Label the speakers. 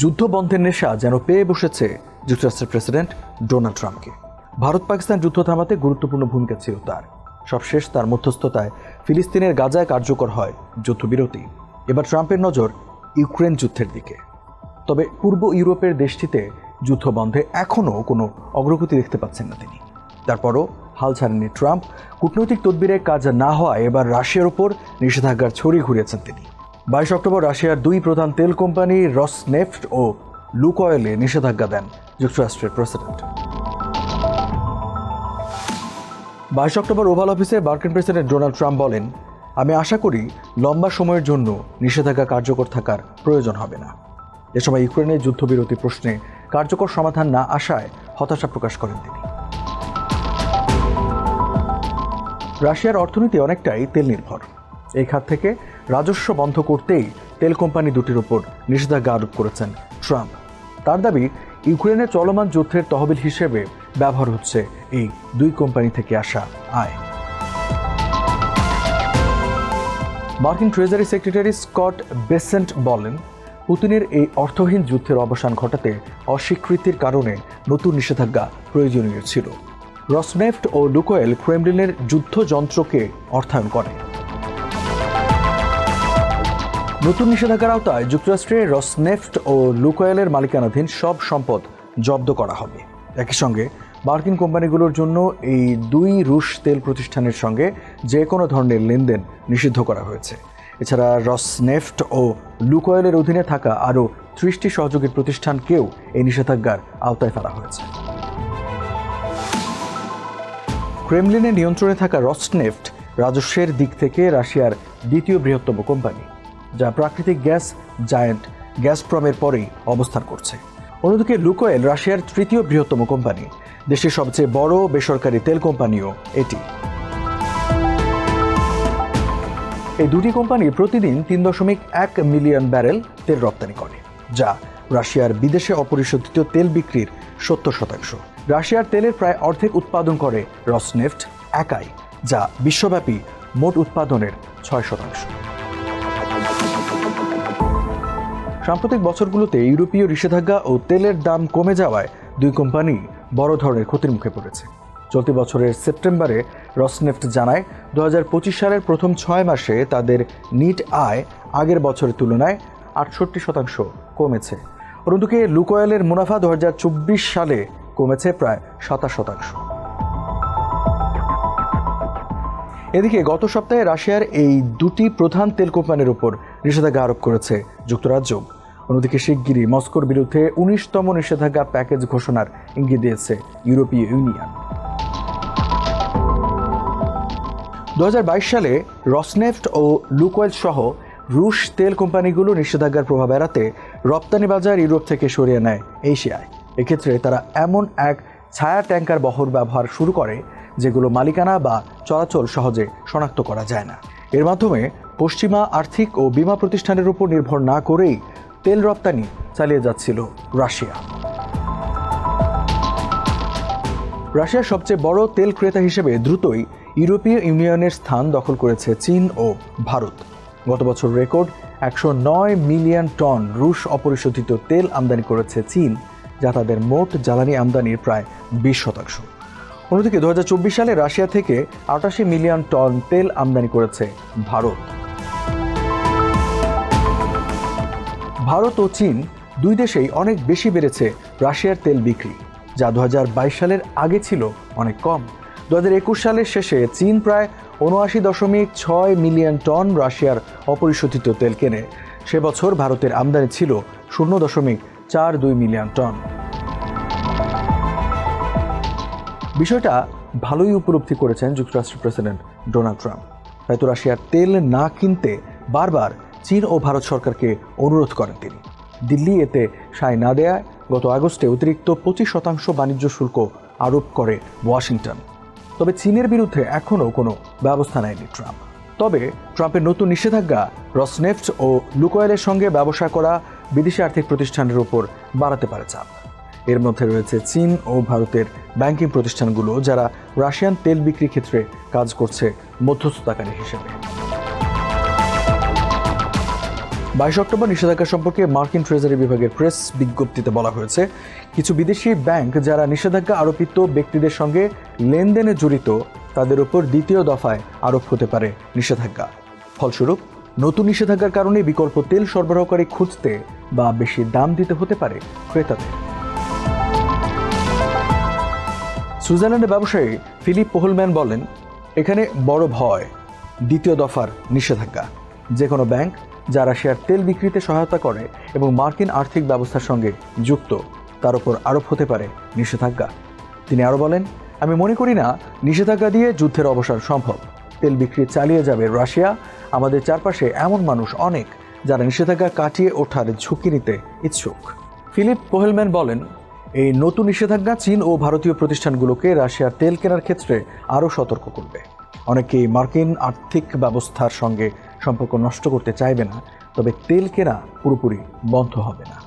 Speaker 1: যুদ্ধ বন্ধের নেশা যেন পেয়ে বসেছে যুক্তরাষ্ট্রের প্রেসিডেন্ট ডোনাল্ড ট্রাম্পকে। ভারত পাকিস্তান যুদ্ধ থামাতে গুরুত্বপূর্ণ ভূমিকা ছিল তার। সবশেষ তার মধ্যস্থতায় ফিলিস্তিনের গাজায় কার্যকর হয় যুদ্ধবিরতি। এবার ট্রাম্পের নজর ইউক্রেন যুদ্ধের দিকে। তবে পূর্ব ইউরোপের দেশটিতে যুদ্ধ বন্ধে এখনও কোনো অগ্রগতি দেখতে পাচ্ছেন না তিনি। তারপরও হাল ছাড়েননি ট্রাম্প। কূটনৈতিক তদবিরে কাজ না হওয়ায় এবার রাশিয়ার ওপর নিষেধাজ্ঞার ছড়ি ঘুরিয়েছেন তিনি। বাইশ অক্টোবর রাশিয়ার দুই প্রধান তেল কোম্পানি রসনেফট ও লুকয়েলে নিষেধাজ্ঞা দেন যুক্তরাষ্ট্রের প্রেসিডেন্ট। বাইশ অক্টোবর ওভাল অফিসে মার্কিন প্রেসিডেন্ট ডোনাল্ড ট্রাম্প বলেন, আমি আশা করি লম্বা সময়ের জন্য নিষেধাজ্ঞা কার্যকর থাকার প্রয়োজন হবে না। এ সময় ইউক্রেনের যুদ্ধবিরতি প্রশ্নে কার্যকর সমাধান না আসায় হতাশা প্রকাশ করেন তিনি। রাশিয়ার অর্থনীতি অনেকটাই তেল নির্ভর। এই খাত থেকে রাজস্ব বন্ধ করতেই তেল কোম্পানি দুটির ওপর নিষেধাজ্ঞা আরোপ করেছেন ট্রাম্প। তার দাবি ইউক্রেনের চলমান যুদ্ধের তহবিল হিসেবে ব্যবহার হচ্ছে এই দুই কোম্পানি থেকে আসা আয়। মার্কিন ট্রেজারি সেক্রেটারি স্কট বেসেন্ট বলেন, পুতিনের এই অর্থহীন যুদ্ধের অবসান ঘটাতে অস্বীকৃতির কারণে নতুন নিষেধাজ্ঞা প্রয়োজনীয় ছিল। রসনেফট ও লুকোয়েল ক্রেমলিনের যুদ্ধযন্ত্রকে অর্থায়ন করে। নতুন নিষেধাজ্ঞার আওতায় যুক্তরাষ্ট্রে রসনেফট ও লুকোয়েলের মালিকানাধীন সব সম্পদ জব্দ করা হবে। একই সঙ্গে মার্কিন কোম্পানিগুলোর জন্য এই দুই রুশ তেল প্রতিষ্ঠানের সঙ্গে যে কোনো ধরনের লেনদেন নিষিদ্ধ করা হয়েছে। এছাড়া রসনেফট ও লুকয়েলের অধীনে থাকা আরও ত্রিশটি সহযোগী প্রতিষ্ঠানকেও এই নিষেধাজ্ঞার আওতায় ফেলা হয়েছে। ক্রেমলিনের নিয়ন্ত্রণে থাকা রসনেফট রাজস্বের দিক থেকে রাশিয়ার দ্বিতীয় বৃহত্তম কোম্পানি। যা প্রাকৃতিক গ্যাস জায়ান্ট গ্যাসপ্রমের পরেই অবস্থান করছে। অন্যদিকে লুকোয়েল, রাশিয়ার তৃতীয় বৃহত্তম কোম্পানি, দেশের সবচেয়ে বড় বেসরকারি তেল কোম্পানিও এটি। এই দুটি কোম্পানি প্রতিদিন তিন দশমিক এক মিলিয়ন ব্যারেল তেল রপ্তানি করে, যা রাশিয়ার বিদেশে অপরিশোধিত তেল বিক্রির সত্তর শতাংশ। রাশিয়ার তেলের প্রায় অর্ধেক উৎপাদন করে রসনেফট, একাই, যা বিশ্বব্যাপী মোট উৎপাদনের ছয় শতাংশ। সাম্প্রতিক বছরগুলোতে ইউরোপীয় নিষেধাজ্ঞা ও তেলের দাম কমে যাওয়ায় দুই কোম্পানি বড় ধরনের ক্ষতির মুখে পড়েছে। চলতি বছরের সেপ্টেম্বরে রসনেফট জানায় দু হাজার পঁচিশ সালের প্রথম ছয় মাসে তাদের নিট আয় আগের বছরের তুলনায় আটষট্টি শতাংশ কমেছে। অন্যদিকে লুকোয়েলের মুনাফা দু হাজার চব্বিশ সালে কমেছে প্রায় সাতাশ শতাংশ। এদিকে গত সপ্তাহে রাশিয়ার এই দুটি প্রধান তেল কোম্পানির উপর নিষেধাজ্ঞা আরোপ করেছে যুক্তরাজ্য। অন্যদিকে শিগগিরই মস্কোর বিরুদ্ধে উনিশতম নিষেধাজ্ঞা প্যাকেজ ঘোষণার ইঙ্গিত দিয়েছে ইউরোপীয় ইউনিয়ন। দু হাজার বাইশ সালে রসনেফট ও লুকোয়েল সহ রুশ তেল কোম্পানিগুলো নিষেধাজ্ঞার প্রভাব এড়াতে রপ্তানি বাজার ইউরোপ থেকে সরিয়ে নেয় এশিয়ায়। এক্ষেত্রে তারা এমন এক ছায়া ট্যাঙ্কার বহর ব্যবহার শুরু করে যেগুলো মালিকানা বা চলাচল সহজে শনাক্ত করা যায় না। এর মাধ্যমে পশ্চিমা আর্থিক ও বিমা প্রতিষ্ঠানের উপর নির্ভর না করেই তেল রপ্তানি চালিয়ে যাচ্ছিল রাশিয়া। রাশিয়ার সবচেয়ে বড় তেল ক্রেতা হিসেবে দ্রুতই ইউরোপীয় ইউনিয়নের স্থান দখল করেছে চীন ও ভারত। গত বছর রেকর্ড একশো নয় মিলিয়ন টন রুশ অপরিশোধিত তেল আমদানি করেছে চীন, যা তাদের মোট জ্বালানি আমদানির প্রায় বিশ শতাংশ। অন্যদিকে দু হাজার চব্বিশ সালে রাশিয়া থেকে আটাশি মিলিয়ন টন তেল আমদানি করেছে ভারত। ভারত ও চীন দুই দেশেই অনেক বেশি বেড়েছে রাশিয়ার তেল বিক্রি, যা দু হাজার বাইশ সালের আগে ছিল অনেক কম। দু হাজার একুশ সালের শেষে চীন প্রায় উনআশি দশমিক ছয় মিলিয়ন টন রাশিয়ার অপরিশোধিত তেল কেনে। সে বছর ভারতের আমদানি ছিল শূন্য দশমিক চার দুই মিলিয়ন টন। বিষয়টা ভালোই উপলব্ধি করেছেন যুক্তরাষ্ট্রের প্রেসিডেন্ট ডোনাল্ড ট্রাম্প। হয়তো রাশিয়ার তেল না কিনতে বারবার চীন ও ভারত সরকারকে অনুরোধ করেন তিনি। দিল্লি এতে সায় না দেয়ায় গত আগস্টে অতিরিক্ত পঁচিশ শতাংশ বাণিজ্য শুল্ক আরোপ করে ওয়াশিংটন। তবে চীনের বিরুদ্ধে এখনও কোনো ব্যবস্থা নেয়নি ট্রাম্প। তবে ট্রাম্পের নতুন নিষেধাজ্ঞা, রসনেফট ও লুকোয়েলের সঙ্গে ব্যবসা করা বিদেশি আর্থিক প্রতিষ্ঠানের উপর বাড়াতে পারে চাপ। এর মধ্যে রয়েছে চীন ও ভারতের ব্যাংকিং প্রতিষ্ঠানগুলো যারা রাশিয়ান তেল বিক্রি ক্ষেত্রে কাজ করছে মধ্যস্থতাকারী হিসেবে। বাইশ অক্টোবর নিষেধাজ্ঞা সম্পর্কে মার্কিন ট্রেজারি বিভাগের প্রেস বিজ্ঞপ্তিতে বলা হয়েছে, কিছু বিদেশি ব্যাংক যারা নিষেধাজ্ঞা আরোপিত ব্যক্তিদের সঙ্গে লেনদেনে জড়িত, তাদের উপর দ্বিতীয় দফায় আরোপ হতে পারে নিষেধাজ্ঞা। ফলস্বরূপ, নতুন নিষেধাজ্ঞার কারণে বিকল্প তেল সরবরাহকারী খুঁজতে বা বেশি দাম দিতে হতে পারে ক্রেতাদের। সুইজারল্যান্ডের ব্যবসায়ী ফিলিপ পোহলম্যান বলেন, এখানে বড় ভয়, দ্বিতীয় দফার নিষেধাজ্ঞা। যে কোনো ব্যাংক যা রাশিয়ার তেল বিক্রিতে সহায়তা করে এবং মার্কিন আর্থিক ব্যবস্থার সঙ্গে যুক্ত, তার উপর আরোপ হতে পারে নিষেধাজ্ঞা। তিনি আরও বলেন, আমি মনে করি না, নিষেধাজ্ঞা দিয়ে যুদ্ধের অবসান সম্ভব। তেল বিক্রি চালিয়ে যাবে রাশিয়া। আমাদের চারপাশে এমন মানুষ অনেক যারা নিষেধাজ্ঞা কাটিয়ে ওঠার ঝুঁকি নিতে ইচ্ছুক। ফিলিপ কোহেলম্যান বলেন এই নতুন নিষেধাজ্ঞা চীন ও ভারতীয় প্রতিষ্ঠানগুলোকে রাশিয়ার তেল কেনার ক্ষেত্রে আরও সতর্ক করবে। অনেকেই মার্কিন আর্থিক ব্যবস্থার সঙ্গে সম্পর্ক নষ্ট করতে চাইবে না, তবে তেল কেনা পুরোপুরি বন্ধ হবে না।